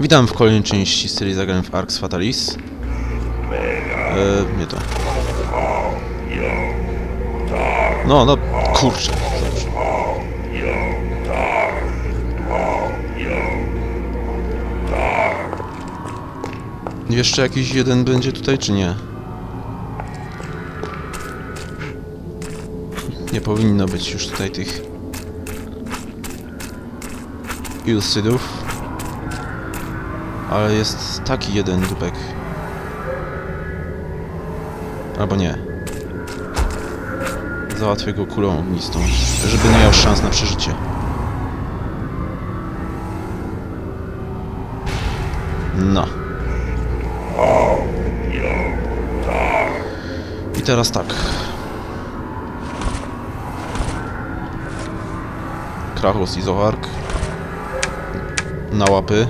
Witam w kolejnej części serii zagrań w Arx Fatalis. E, nie to. No, no, kurczę. Dobrze. Jeszcze jakiś jeden będzie tutaj, czy nie? Nie powinno być już tutaj tych Ilsydów. Ale jest taki jeden dupek. Albo nie. Załatwię go kulą ognistą, żeby nie miał szans na przeżycie. No. I teraz tak. Krachos i Zohark. Na łapy.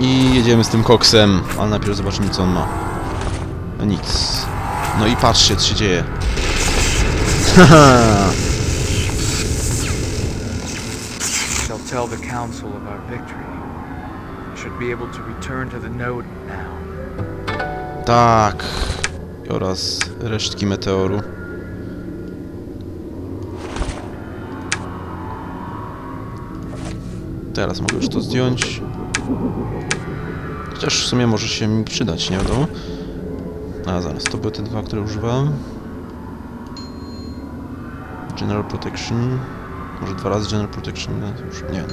I jedziemy z tym koksem, ale najpierw zobaczymy co on ma. No nic. No i patrzcie co się dzieje. Haha. shall tell the council of our victory. Should be able to return to the node now. tak. Oraz resztki meteoru. Teraz mogę już to zdjąć. Chociaż w sumie może się mi przydać, nie wiadomo. A zaraz, to były te dwa, które używałem. General Protection. Może dwa razy General Protection, no, to już nie.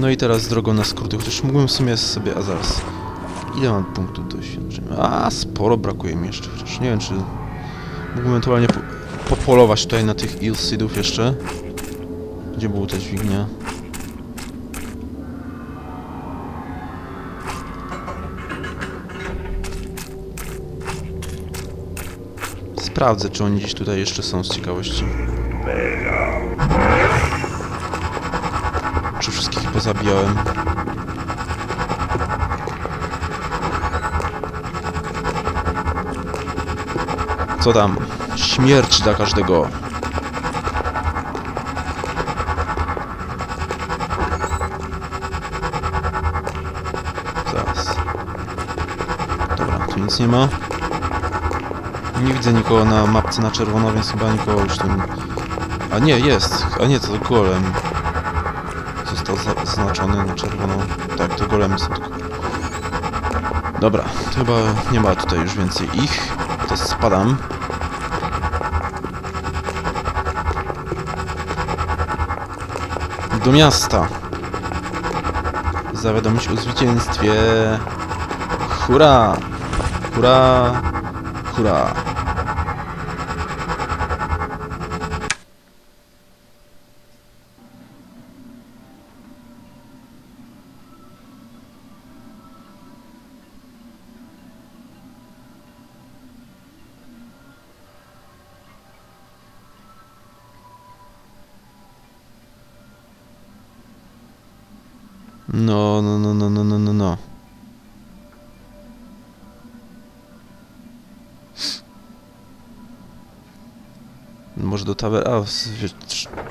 No i teraz drogą na skróty, chociaż mógłbym w sumie sobie, a zaraz. Ile mam punktów doświadczenia? A, sporo brakuje mi jeszcze, chociaż nie wiem, czy mógłbym ewentualnie po popolować tutaj na tych Ilsidów jeszcze. Gdzie była ta dźwignia? Sprawdzę, czy oni gdzieś tutaj jeszcze są z ciekawości. Czy wszystkich pozabijałem? Co tam? Śmierć dla każdego. Nic nie ma. Nie widzę nikogo na mapce na czerwono, więc chyba nikogo już nie- A nie, jest. A nie, to golem. Został za- zaznaczony na czerwono. Tak, to golemy są tylko. Dobra, chyba nie ma tutaj już więcej ich. To spadam. Do miasta. Zawiadomić o zwycięstwie. Hurra! Hurra! Hurra! No, no, no, no, no, no, no, no. Może do tawer... A,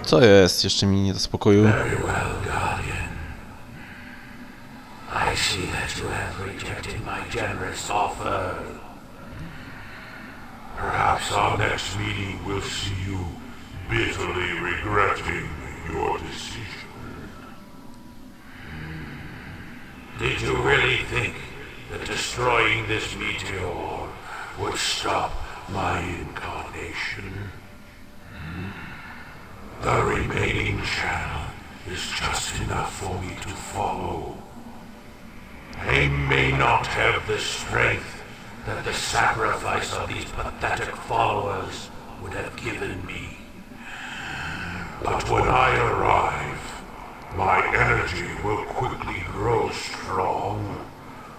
co jest? Jeszcze mi nie do spokoju. Guardian. Perhaps our next meeting will see you bitterly regretting your decision. Did you really think that destroying this meteor would stop my incarnation? The remaining channel is just enough for me to follow. I may not have the strength that the sacrifice of these pathetic followers would have given me. But when I arrive, my energy will quickly grow strong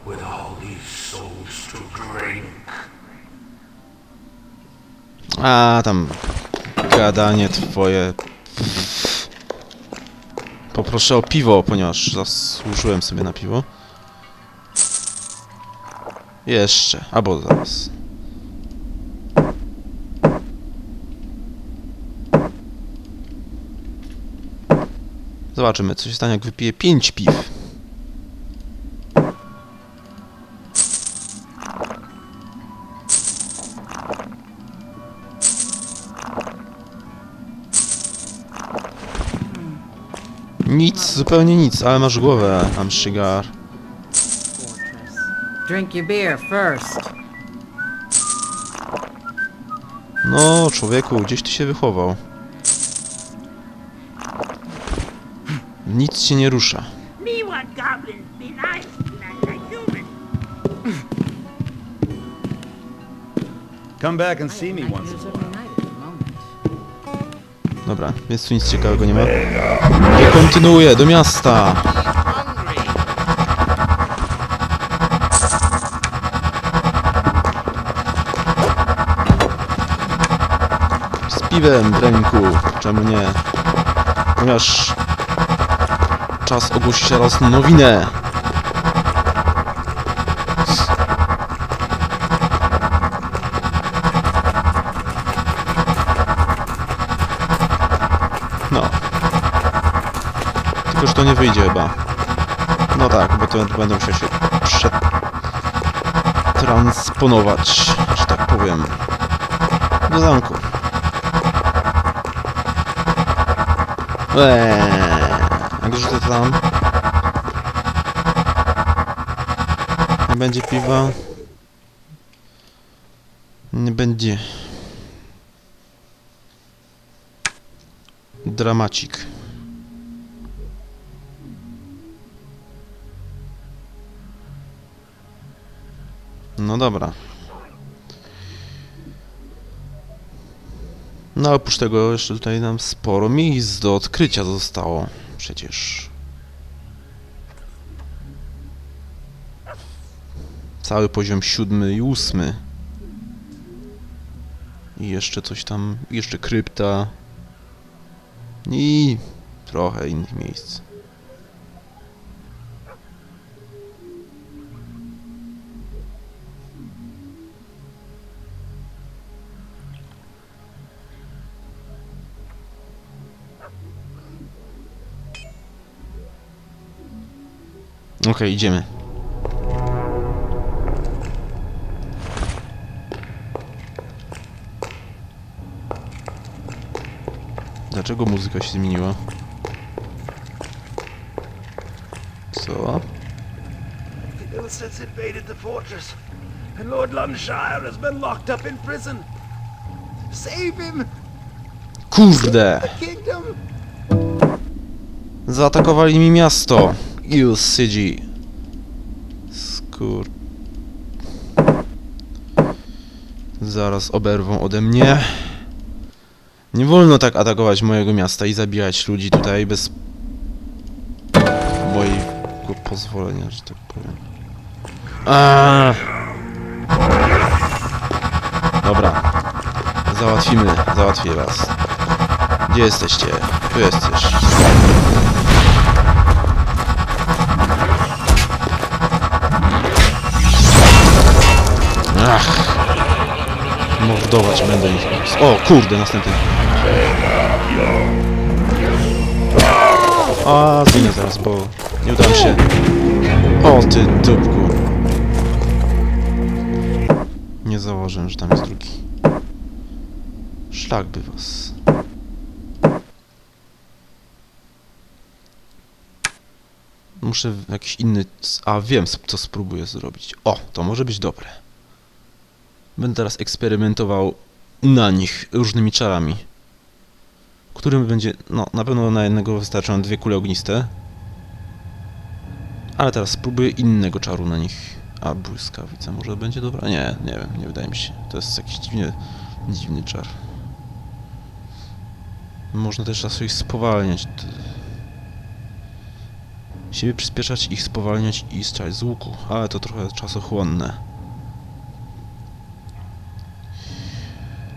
with all these souls to drink. A, tam... Gadanie twoje... Poproszę o piwo, ponieważ zasłużyłem sobie na piwo. Jeszcze, albo zaraz. Zobaczymy, co się stanie, jak wypiję 5 piw. Zupełnie nic, ale masz głowę, Amshigar. Drink your beer first. No, człowieku, gdzieś ty się wychował. Nic się nie rusza. Me want goblins be nice like a human. Come back and see me once in a while. Dobra, więc tu nic ciekawego nie ma. I kontynuuję, do miasta! Z piwem w ręku, czemu nie? Ponieważ czas ogłosić teraz nowinę. Że to nie wyjdzie chyba. No tak, bo to będę musiał się przetransponować, że tak powiem, do zamku. Eee, jak rzucę tam? Nie będzie piwa. Nie będzie. Dramacik. No dobra. No oprócz tego jeszcze tutaj nam sporo miejsc do odkrycia zostało. Przecież. Cały poziom siódmy i ósmy. I jeszcze coś tam, jeszcze krypta. I trochę innych miejsc. Okej, idziemy. Dlaczego muzyka się zmieniła? Co? Ever since invaded the fortress, and Lord Lunshire has been locked up in prison. Save him! Kurde! Zaatakowali mi miasto! City. Skur... Zaraz oberwą ode mnie. Nie wolno tak atakować mojego miasta i zabijać ludzi tutaj bez mojego pozwolenia, że tak powiem. Aaaa! Dobra. Załatwimy, załatwię was. Gdzie jesteście? Tu jesteś. Mordować będę ich. O, kurde, następny. A, zginę zaraz, bo nie uda mi się. O, ty dupku. Nie założę, że tam jest drugi. Szlak by was. Muszę jakiś inny... A, wiem, co spróbuję zrobić. O, to może być dobre. Będę teraz eksperymentował na nich różnymi czarami. Którym będzie... No, na pewno na jednego wystarczą dwie kule ogniste. Ale teraz spróbuję innego czaru na nich. A, błyskawica może będzie dobra? Nie, nie wiem, nie wydaje mi się. To jest jakiś dziwny, dziwny czar. Można też czasem ich spowalniać. Siebie przyspieszać, ich spowalniać i strzelać z łuku, ale to trochę czasochłonne.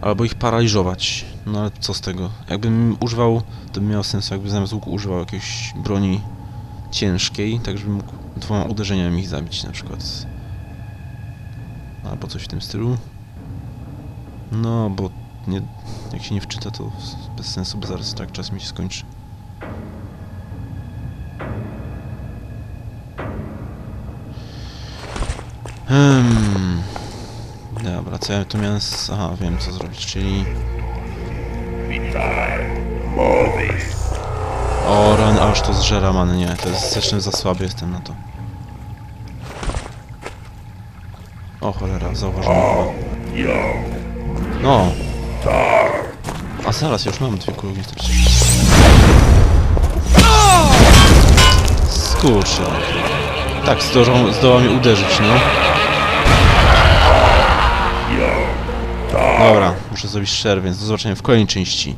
albo ich paraliżować. No ale co z tego? Jakbym używał, to by miało sens, jakby zamiast łuku używał jakiejś broni ciężkiej, tak żebym mógł dwoma uderzeniami ich zabić na przykład. Albo coś w tym stylu. No, bo nie, jak się nie wczyta, to bez sensu, bo zaraz tak czas mi się skończy. Hmm. Dobra, co ja tu miałem... s- Aha, wiem co zrobić, czyli... O, ran, aż to zżera man, nie, to jest zresztą za słaby jestem na to. O cholera, zauważyłem. No! A zaraz, już mam dwie kulki starczy. Skurczy. Tak, zdołał, zdołał mnie uderzyć, no. Dobra, muszę zrobić szczer, więc do zobaczenia w kolejnej części.